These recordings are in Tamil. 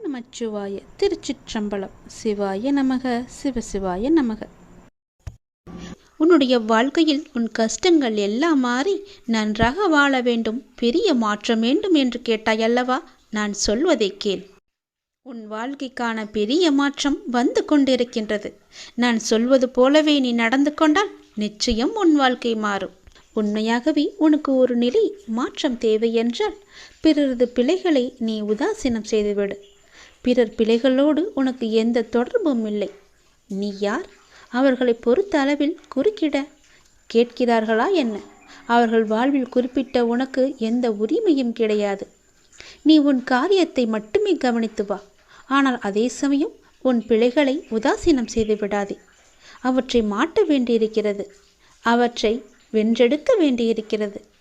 நமச்சிவாய திருச்சிற்றம்பலம். சிவாய நமக சிவசிவாய நமக. உன்னுடைய வாழ்க்கையில் உன் கஷ்டங்கள் எல்லாம் மாறி நன்றாக வாழ வேண்டும் பெரிய மாற்றம் வேண்டும் என்று கேட்டாய் அல்லவா? நான் சொல்வதை கேள். உன் வாழ்க்கைக்கான பெரிய மாற்றம் வந்து கொண்டிருக்கின்றது. நான் சொல்வது போலவே நீ நடந்து கொண்டால் நிச்சயம் உன் வாழ்க்கை மாறும். உண்மையாகவே உனக்கு ஒரு நிலை மாற்றம் தேவை என்றால் பிறரது பிழைகளை நீ உதாசீனம் செய்துவிடு. பிறர் பிழைகளோடு உனக்கு எந்த தொடர்பும் இல்லை. நீ யார்? அவர்களை பொறுத்த அளவில் குறுக்கிட கேட்கிறார்களா என்ன? அவர்கள் வாழ்வில் குறிப்பிட்ட உனக்கு எந்த உரிமையும் கிடையாது. நீ உன் காரியத்தை மட்டுமே கவனித்து வா. ஆனால் அதே சமயம் உன் பிழைகளை உதாசீனம் செய்து விடாதே. அவற்றை மாட்ட வேண்டியிருக்கிறது. அவற்றை வென்றெடுக்க வேண்டியிருக்கிறது.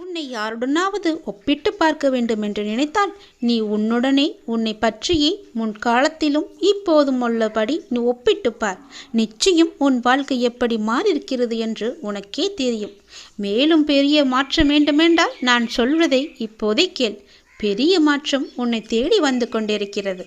உன்னை யாருடனாவது ஒப்பிட்டு பார்க்க வேண்டும் என்று நினைத்தால் நீ உன்னுடனே உன்னை பற்றியே முன்காலத்திலும் இப்போதும் உள்ளபடி நீ ஒப்பிட்டு பார். நிச்சயம் உன் வாழ்க்கை எப்படி மாறியிருக்கிறது என்று உனக்கே தெரியும். மேலும் பெரிய மாற்றம் வேண்டுமென்றால் நான் சொல்வதை இப்போதே கேள். பெரிய மாற்றம் உன்னை தேடி வந்து கொண்டிருக்கிறது.